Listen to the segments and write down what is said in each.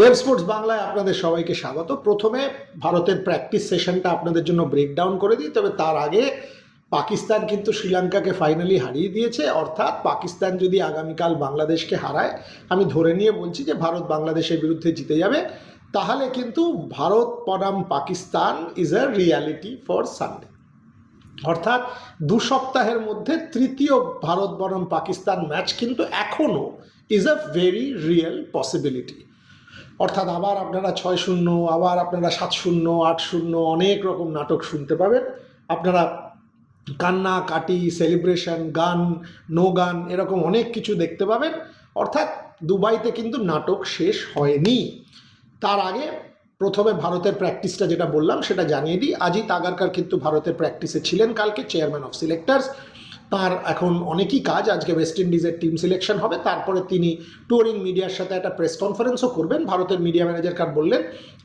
রেভ sports বাংলায় আপনাদের সবাইকে স্বাগত। প্রথমে ভারতের প্র্যাকটিস সেশনটা আপনাদের জন্য ব্রেকডাউন করে দিই, তবে তার আগে পাকিস্তান কিন্তু শ্রীলঙ্কাকে ফাইনালি হারিয়ে দিয়েছে। অর্থাৎ পাকিস্তান যদি আগামীকাল বাংলাদেশকে হারায়, আমি ধরে নিয়ে বলছি যে ভারত বাংলাদেশের বিরুদ্ধে জিতে যাবে। তাহলে কিন্তু ভারত বনাম Pakistan is a reality for Sunday অর্থাৎ দু সপ্তাহের মধ্যে তৃতীয় ভারত বনাম পাকিস্তান ম্যাচ কিন্তু এখনও is a very real possibility অর্থাৎ আবার আপনারা ছয় শূন্য, আবার আপনারা সাত শূন্য, আট শূন্য, অনেক রকম নাটক শুনতে পাবেন। আপনারা কান্না, কাটি সেলিব্রেশন গান নো গান, এরকম অনেক কিছু দেখতে পাবেন। অর্থাৎ দুবাইতে কিন্তু নাটক শেষ হয়নি। তার আগে প্রথমে ভারতের প্র্যাকটিসটা যেটা বললাম, সেটা জানিয়ে দিই। আজিত আগারকার কিন্তু ভারতের প্র্যাকটিসে ছিলেন কালকে চেয়ারম্যান অফ সিলেক্টার্স তার এখন অনেকই কাজ। আজকে ওয়েস্ট ইন্ডিজের টিম সিলেকশন হবে। তারপরে তিনি টুরিং মিডিয়ার সাথে একটা প্রেস কনফারেন্সও করবেন। ভারতের মিডিয়া ম্যানেজার কার বললেন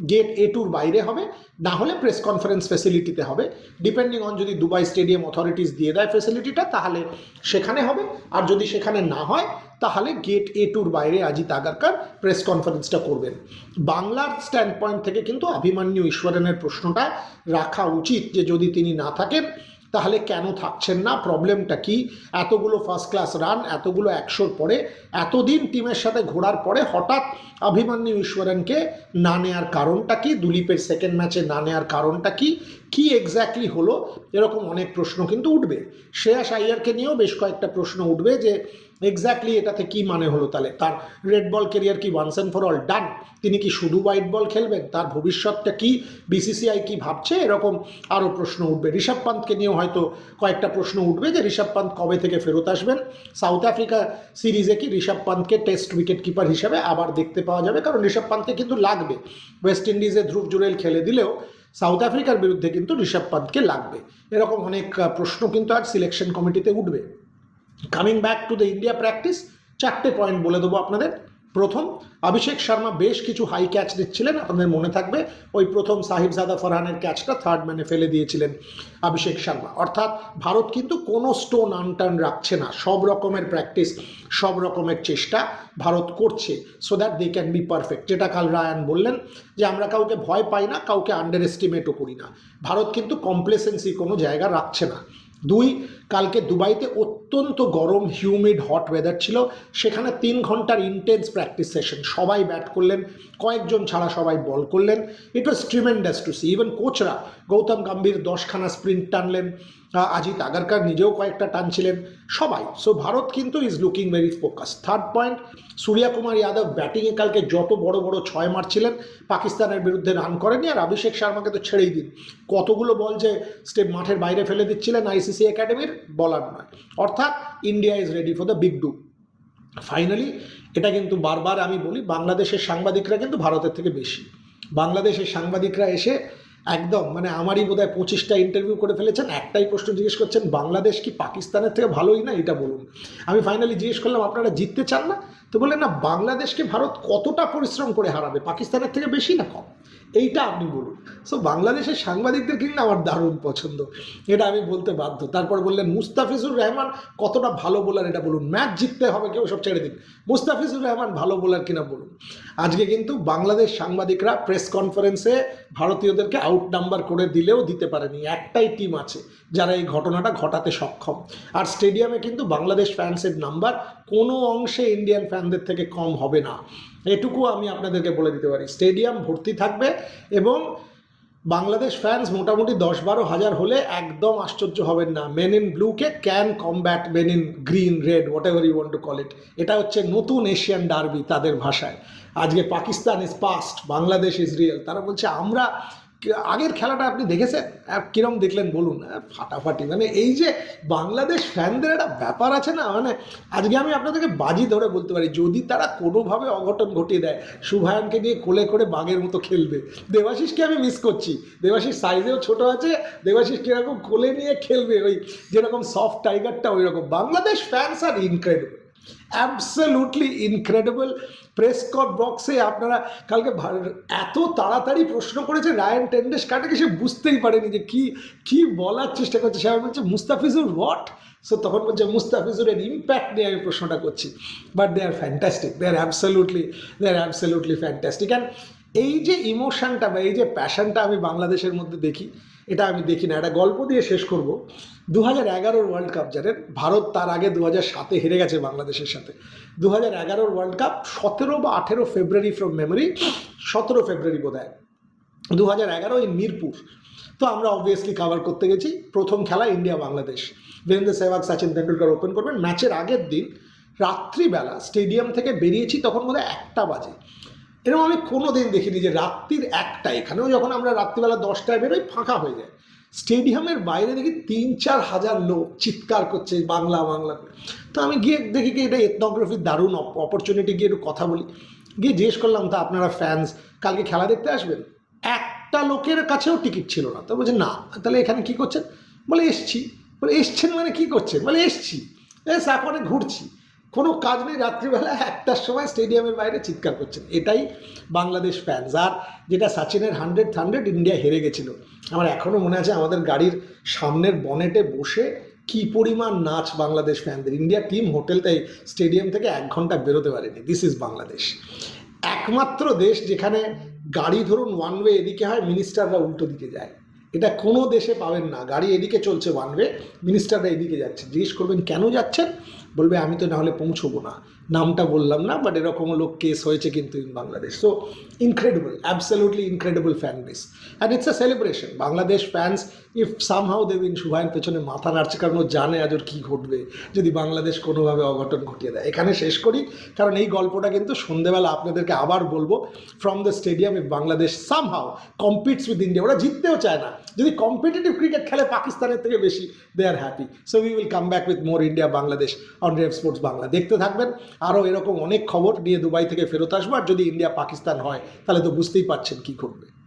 গেট এ টুর বাইরে হবে। না হলে প্রেস কনফারেন্স ফেসিলিটিতে হবে। ডিপেন্ডিং অন যদি দুবাই স্টেডিয়াম অথরিটিস দিয়ে দেয় ফেসিলিটিটা তাহলে সেখানে হবে। আর যদি সেখানে না হয়, তাহলে গেট এ টুর বাইরে আজিত আগারকার প্রেস কনফারেন্সটা করবেন। বাংলার স্ট্যান্ড পয়েন্ট থেকে কিন্তু অভিমান্যু ঈশ্বরেনের প্রশ্নটা রাখা উচিত যে যদি তিনি না থাকেন তাহলে কেন থাকছেন না? প্রবলেমটা কি? এতগুলো ফার্স্ট ক্লাস রান এতগুলো একশোর পরে, এতদিন টিমের সাথে ঘোরার পরে হঠাৎ অভিমন্যু ঈশ্বরনকে না নেওয়ার কারণটা কি? দুলীপের সেকেন্ড ম্যাচে না নেওয়ার কারণটা কি? কি এক্স্যাক্টলি হলো? এরকম অনেক প্রশ্ন কিন্তু উঠবে। শ্রেয়াস আইয়ারকে নিয়েও বেশ কয়েকটা প্রশ্ন উঠবে যে এক্স্যাক্টলি এটাতে কি মানে হলো তাহলে? তার রেড বল কেরিয়ার কি once and for all done তিনি কি শুধু হোয়াইট বল খেলবেন? তার ভবিষ্যৎটা কি? বিসিসিআই কি ভাবছে? এরকম আরও প্রশ্ন উঠবে। ঋষভ পান্তকে নিয়েও হয়তো কয়েকটা প্রশ্ন উঠবে যে ঋষভ পান্ত কবে থেকে ফেরত আসবেন? সাউথ আফ্রিকা সিরিজে কি ঋষভ পান্তকে টেস্ট উইকেট কিপার হিসেবে আবার দেখতে পাওয়া যাবে? কারণ ঋষভ পান্তকে কিন্তু লাগবে। ওয়েস্ট ইন্ডিজে ধ্রুব জুরেল খেলে দিলেও সাউথ আফ্রিকার বিরুদ্ধে কিন্তু ঋষভ পান্তকে লাগবে। এরকম অনেক প্রশ্ন কিন্তু আর সিলেকশন কমিটিতে উঠবে। Coming back to the India practice চারটে পয়েন্ট বলে দেবো আপনাদের। প্রথম, অভিষেক শর্মা বেশ কিছু হাই ক্যাচ দিচ্ছিলেন, আপনাদের মনে থাকবে। ওই প্রথম সাহিবজাদা ফরহানের ক্যাচটা থার্ড ম্যানে ফেলে দিয়েছিলেন অভিষেক শর্মা। অর্থাৎ ভারত কিন্তু কোনো স্টোন আনটার্ন রাখছে না। সব রকমের প্র্যাকটিস সব রকমের চেষ্টা ভারত করছে। So that they can be perfect যেটা কাল রায়ান বললেন যে, আমরা কাউকে ভয় পাই না, কাউকে আন্ডার এস্টিমেটও করি না। ভারত কিন্তু কমপ্লেসেন্সি কোনো জায়গা রাখছে না। দুই, কালকে দুবাইতে অত্যন্ত গরম হিউমিড হট ওয়েদার ছিল। সেখানে তিন ঘণ্টার ইন্টেন্স প্র্যাকটিস সেশন সবাই ব্যাট করলেন, কয়েকজন ছাড়া সবাই বল করলেন। It was tremendous to see even কোচরা Gautam Gambhir দশখানা স্প্রিন্ট টানলেন। আজিত আগারকার নিজেও কয়েকটা টানছিলেন সবাই। সো ভারত কিন্তু is looking very focus third point Surya Kumar Yadav ব্যাটিংয়ে কালকে যত বড় বড় ছয় মারছিলেন, পাকিস্তানের বিরুদ্ধে রান করেনি আর অভিষেক শর্মাকে তো ছেড়েই দিন। কতগুলো বল যে স্টেপ মাঠের বাইরে ফেলে দিচ্ছিলেন আইসিসি একাডেমির বলার নয়। অর্থাৎ India is ready for the big do finally এটা কিন্তু বারবার আমি বলি, বাংলাদেশের সাংবাদিকরা কিন্তু ভারতের থেকে বেশি। বাংলাদেশের সাংবাদিকরা এসে একদম মানে আমারই বোধ হয় পঁচিশটা ইন্টারভিউ করে ফেলেছেন, একটাই প্রশ্ন জিজ্ঞেস করছেন, বাংলাদেশ কি পাকিস্তানের থেকে ভালোই না? এটা বলুন। আমি ফাইনালি জিজ্ঞেস করলাম, আপনারা জিততে চান না? তো বললেন, না, বাংলাদেশকে ভারত কতটা পরিশ্রম করে হারাবে? পাকিস্তানের থেকে বেশি না কম? এইটা আপনি বলুন। সো বাংলাদেশের সাংবাদিকদের কিন্তু আমার দারুণ পছন্দ? এটা আমি বলতে বাধ্য। তারপর বললেন, মুস্তাফিজুর রহমান কতটা ভালো বোলার এটা বলুন। ম্যাচ জিততে হবে, কেউ সব ছেড়ে দিন মুস্তাফিজুর রহমান ভালো বোলার কিনা বলুন। আজকে কিন্তু বাংলাদেশ সাংবাদিকরা প্রেস কনফারেন্সে ভারতীয়দেরকে আউট নাম্বার করে দিলেও দিতে পারেনি। একটাই টিম আছে যারা এই ঘটনাটা ঘটাতে সক্ষম। আর স্টেডিয়ামে কিন্তু বাংলাদেশ ফ্যান্সের নাম্বার কোনো অংশে ইন্ডিয়ান ফ্যানদের থেকে কম হবে না। এটুকু আমি আপনাদেরকে বলে দিতে পারি। স্টেডিয়াম ভর্তি থাকবে এবং বাংলাদেশ ফ্যান্স মোটামুটি দশ বারো হাজার হলে একদম আশ্চর্য হবেন না। Men in ব্লুকে can combat men in green red what ever you want to call it এটা হচ্ছে নতুন এশিয়ান ডার্বি তাদের ভাষায়। আজকে Pakistan is past Bangladesh is real তারা বলছে, আমরা আগের খেলাটা আপনি দেখেছেন? কিরম দেখলেন বলুন? ফাটাফাটি। মানে এই যে বাংলাদেশ ফ্যানদের একটা ব্যাপার আছে না মানে আজকে আমি আপনাদেরকে বাজি ধরে বলতে পারি, যদি তারা কোনোভাবে অঘটন ঘটিয়ে দেয়, শুভায়নকে নিয়ে কোলে করে বাঘের মতো খেলবে। দেবাশিসকে আমি মিস করছি। দেবাশিস সাইজেও ছোট আছে, দেবাশিস কীরকম কোলে নিয়ে খেলবে, ওই যেরকম সফট টাইগারটা ওই রকম বাংলাদেশ ফ্যান্স আর ইনক্রেডিবল অ্যাবসলিউটলি ইনক্রেডিবল প্রেস কট বক্সে আপনারা কালকে এত তাড়াতাড়ি প্রশ্ন করেছে রায়ন টেন্ডেস কাটাকে সে বুঝতেই পারেনি যে কি কি বলার চেষ্টা করছে। সে বলছে, মুস্তাফিজুর হোয়াট সো তখন বলছে, মুস্তাফিজুরের ইম্প্যাক্ট নিয়ে আমি প্রশ্নটা করছি। But they are fantastic they are absolutely they are absolutely fantastic and এই যে ইমোশনটা বা এই যে প্যাশনটা আমি বাংলাদেশের মধ্যে দেখি, এটা আমি দেখি না, একটা গল্প দিয়ে শেষ করব। দু হাজার এগারোর ওয়ার্ল্ড কাপ জানেন, ভারত তার আগে দু হাজার সাতে হেরে গেছে বাংলাদেশের সাথে। দু হাজার এগারোর ওয়ার্ল্ড কাপ সতেরো বা আঠেরো ফেব্রুয়ারি ফ্রম মেমোরি সতেরো ফেব্রুয়ারি বোধ হয় দু হাজার এগারো ইন মিরপুর। তো আমরা অবভিয়াসলি কাভার করতে গেছি, প্রথম খেলা ইন্ডিয়া বাংলাদেশ। বীরেন্দ্র সেহবাগ সচিন তেন্ডুলকার ওপেন করবেন। ম্যাচের আগের দিন, রাত্রিবেলা স্টেডিয়াম থেকে বেরিয়েছি, তখন বোধহয় একটা বাজে। এরকম আমি কোনো দিন দেখিনি যে রাত্রির একটা, এখানেও যখন আমরা রাত্রিবেলা দশটায় বেরোই, ফাঁকা হয়ে যায়। স্টেডিয়ামের বাইরে দেখি তিন, চার হাজার লোক চিৎকার করছে বাংলা বাংলা। তো আমি গিয়ে দেখি কি এটা এথনোগ্রাফির দারুণ অপরচুনিটি গিয়ে একটু কথা বলি। গিয়ে জিজ্ঞেস করলাম, তা আপনারা ফ্যান্স কালকে খেলা দেখতে আসবেন? একটা লোকের কাছেও টিকিট ছিল না। তো বলছে, না। তাহলে এখানে কি করছেন? বলে, এসছি। বলে, এসছেন মানে কি করছেন? বলে, এসছি। এস এখন ঘুরছি। কোনো কাজ নেই, রাত্রিবেলা একটার সময় স্টেডিয়ামের বাইরে চিৎকার করছেন। এটাই বাংলাদেশ ফ্যান্স আর যেটা সচিনের হান্ড্রেড হান্ড্রেড ইন্ডিয়া হেরে গেছিল। আমার এখনও মনে আছে আমাদের গাড়ির সামনের বনেটে বসে কি পরিমাণ নাচ বাংলাদেশ ফ্যানদের ইন্ডিয়া টিম হোটেল তাই স্টেডিয়াম থেকে এক ঘণ্টা বেরোতে পারেনি। This is Bangladesh. একমাত্র দেশ যেখানে গাড়ি ধরুন ওয়ান ওয়ে এদিকে হয় মিনিস্টাররা উল্টো দিকে যায়। এটা কোনো দেশে পাবেন না। গাড়ি এদিকে চলছে ওয়ান ওয়ে মিনিস্টাররা এদিকে যাচ্ছে। জিজ্ঞেস করবেন, কেন যাচ্ছেন? বলবে, আমি তো নাহলে পৌঁছবো না। নামটা বললাম না বাট এরকমও লোক কেস হয়েছে কিন্তু in Bangladesh so incredible absolutely incredible fan base and it's a celebration Bangladesh fans if somehow দেবিন সুভাইন পেছনে মাথা নাড়ছে, কারণ ও জানে আজ ওর কী ঘটবে, যদি বাংলাদেশ কোনোভাবে অঘটন ঘটিয়ে দেয়। এখানে শেষ করি, কারণ এই গল্পটা কিন্তু সন্ধেবেলা আপনাদেরকে আবার বলব from the stadium if Bangladesh somehow competes with India ওরা জিততেও চায় না। যদি কম্পিটিটিভ ক্রিকেট খেলে, পাকিস্তানের থেকে বেশি they are happy so we will come back with more India Bangladesh on sports Bangla. দেখতে থাকবেন, আরও এরকম অনেক খবর নিয়ে দুবাই থেকে ফেরত আসব, আর যদি ইন্ডিয়া পাকিস্তান হয়, তাহলে তো বুঝতেই পারছেন কি ঘটবে।